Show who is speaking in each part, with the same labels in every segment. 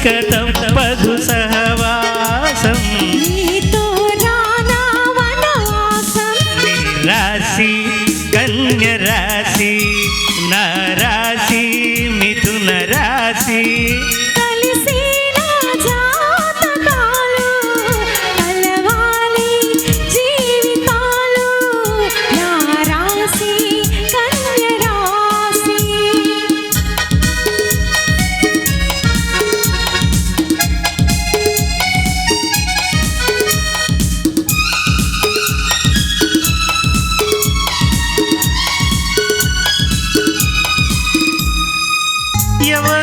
Speaker 1: ఇక తప్పదు సహవాసం. రాశి కన్య రాశి నా రాశి మిథున రాశి. ever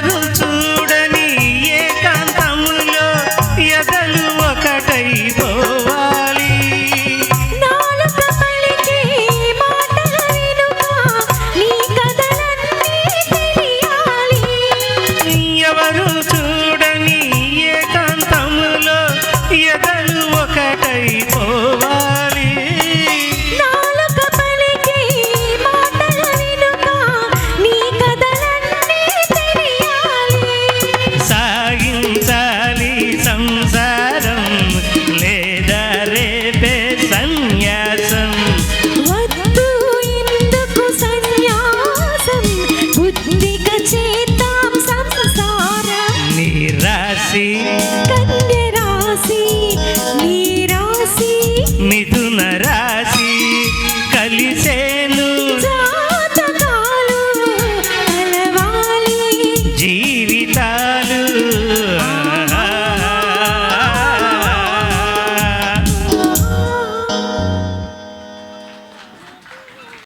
Speaker 1: Mm, yasam